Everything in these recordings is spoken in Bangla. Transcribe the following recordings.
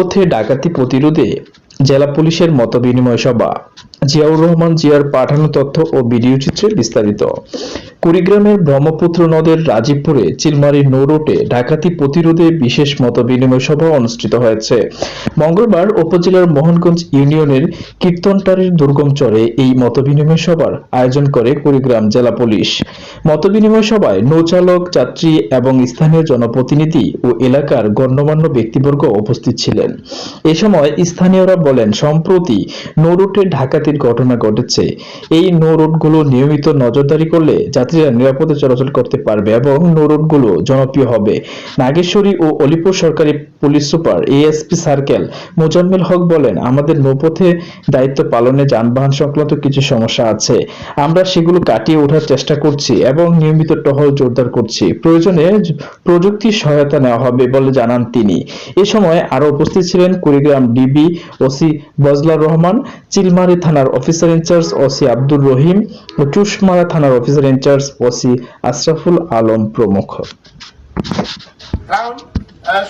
নৌপথে ডাকাতি প্রতিরোধে জেলা পুলিশের মত বিনিময় সভা। জিয়াউর রহমান জিয়ার পাঠানো তথ্য ও ভিডিও চিত্রে বিস্তারিত। কুড়িগ্রামের ব্রহ্মপুত্র নদের রাজীবপুরে চিলমারি নৌরোটে ডাকাতি প্রতিরোধে বিশেষ মত বিনিময় সভা অনুষ্ঠিত হয়েছে। মঙ্গলবার উপজেলার মোহনগঞ্জ ইউনিয়নের কীর্তনটারির দুর্গম চরে এই মত বিনিময় সভার আয়োজন করে কুড়িগ্রাম জেলা পুলিশ। মত বিনিময় সভায় নৌচালক, যাত্রী এবং স্থানীয় জনপ্রতিনিধি ও এলাকার গণ্যমান্য ব্যক্তিবর্গ উপস্থিত ছিলেন। এ সময় স্থানীয়রা বলেন, সম্প্রতি নৌরুটে ডাকাতির ঘটনা ঘটেছে। এই নৌরুটগুলো নিয়মিত নজরদারি করলে যাত্রীরা নিরাপদে চলাচল করতে পারবে এবং নৌরুটগুলো জনপ্রিয় হবে। নাগেশ্বরী ও অলিপুর সরকারি police super ASP circle Mozammel Haque বলেন, আমাদের নৌপথে দায়িত্ব পালনে যানবাহন সংক্রান্ত কিছু সমস্যা আছে। আমরা সেগুলো কাটিয়ে ওঠার চেষ্টা করছি এবং নিয়মিত টহল জোরদার করছি। প্রয়োজনে প্রযুক্তির সহায়তা নেওয়া হবে বলে জানান তিনি। এ সময় আরও উপস্থিত ছিলেন কুড়িগ্রাম ডিবি ওসি বজলার রহমান, চিলমারি থানার officer in charge OC Abdur Rahim ও চুষমারা থানার officer in charge OC Ashraful Alam প্রমুখ।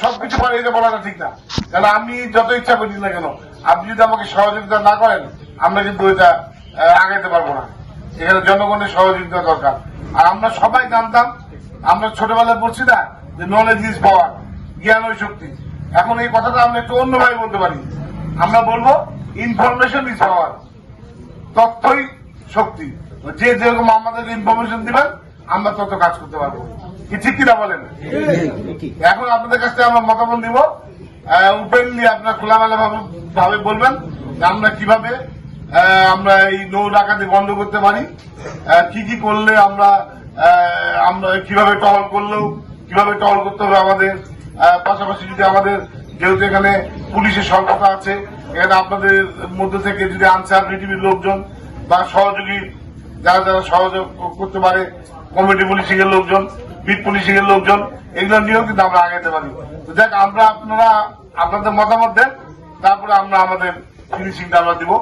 সবকিছু বলাটা ঠিক না। আমি যত ইচ্ছা করি না কেন, আপনি যদি আমাকে সহযোগিতা না করেন, আমরা কিন্তু এটা আগাইতে পারব না। এখানে জনগণের সহযোগিতা দরকার। আর আমরা সবাই জানতাম, আমরা ছোটবেলায় পড়ছি না যে নলেজ ইজ পাওয়ার জ্ঞান ওই শক্তি। এখন এই কথাটা আমরা একটু অন্যভাবে বলতে পারি। আমরা বলব ইনফরমেশন ইজ পাওয়ার তথ্যই শক্তি। যে যেরকম আমাদের ইনফরমেশন দিবেন, আমরা তত কাজ করতে পারব। কি ঠিক কিনা বলেন? এখন আপনাদের কাছ থেকে আমরা মতামত নিব। ওপেনলি আপনার খোলামেলা ভাবে- বলবেন আমরা কীভাবে আমরা এই নৌ ডাকাতি বন্ধ করতে পারি। কি কি করলে আমরা আমরা কীভাবে টহল করলেও, কীভাবে টহল করতে হবে আমাদের? পাশাপাশি যদি আমাদের যেহেতু এখানে পুলিশের সংকট আছে, এখানে আপনাদের মধ্যে থেকে যদি আনসার বিটিভির লোকজন বা সহযোগী, যারা যারা সহযোগ করতে পারে, কমিটি পুলিশিং এর লোকজন, বিট পুলিশিং এর লোকজন, এগুলো নিয়েও কিন্তু আমরা আগাইতে পারি। তো দেখ আমরা আপনারা, আপনাদের মতামত দেন, তারপরে আমরা আমাদের ফিনিশিংটা আমরা দিব।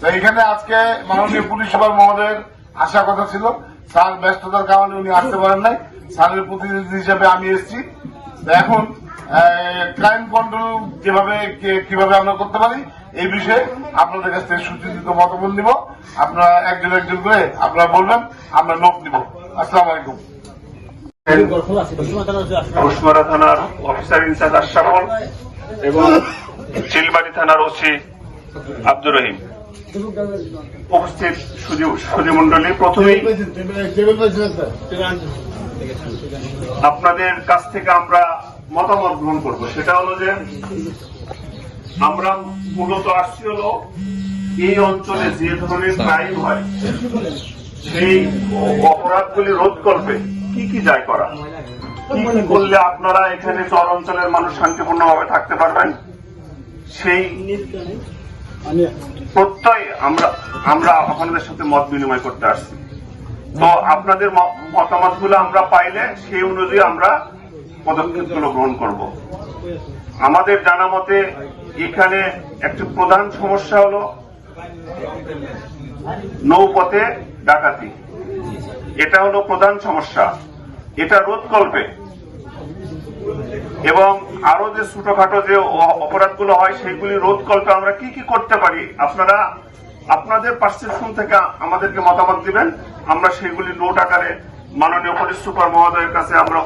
তো এখানে আজকে মাননীয় পুলিশ সুপার মহোদয়ের আসার কথা ছিল। স্যার ব্যস্ততার কারণে উনি আসতে পারেন নাই। স্যারের প্রতিনিধি হিসেবে আমি এসেছি। এখন ক্রাইম কন্ট্রোল যেভাবে কীভাবে আমরা করতে পারি এই বিষয়ে আপনাদের কাছ থেকে সুচিন্তিত মতামত নিব আপনারা একজন একজন করে আপনারা বলবেন আমরা নোট নিব আসসালামু আলাইকুম ঘোষমারা থানার অফিসার ইনচার্জ আশরাফুল এবং চিলমারি থানার ওসি আব্দুর রহিম উপস্থিত সুধী মন্ডলী প্রথমেই আপনাদের কাছ থেকে আমরা মতামত গ্রহণ করব। সেটা হলো যে, আমরা মূলত আসছি হলো এই অঞ্চলে যে ধরনের ক্রাইম হয়, সেই অপরাধগুলি রোধ করবে। কি কি যায় করা? করলে আপনারা এখানে চর অঞ্চলের মানুষ শান্তিপূর্ণভাবে থাকতে পারবেন? সেই প্রত্যয় আমরা আমরা আপনাদের সাথে মত বিনিময় করতে আসছি। তো আপনাদের মতামত আমরা পাইলে সেই অনুযায়ী আমরা পদক্ষেপগুলো গ্রহণ করব। আমাদের জানা মতে, এখানে একটি প্রধান সমস্যা হলো নৌপথে ডাকাতি। এটা হলো প্রধান সমস্যা। এটা রোধ করবে এবং আরও যে ছোটখাটো যে অপরাধগুলো হয়, সেগুলি রোধ করতে আমরা কি কি করতে পারি? আপনারা, আপনাদের পার্সেপশন থেকে আমাদেরকে মতামত দিবেন। আমরা সেগুলি নোট আকারে মাননীয় পুলিশ সুপার মহোদয়ের কাছে আমরা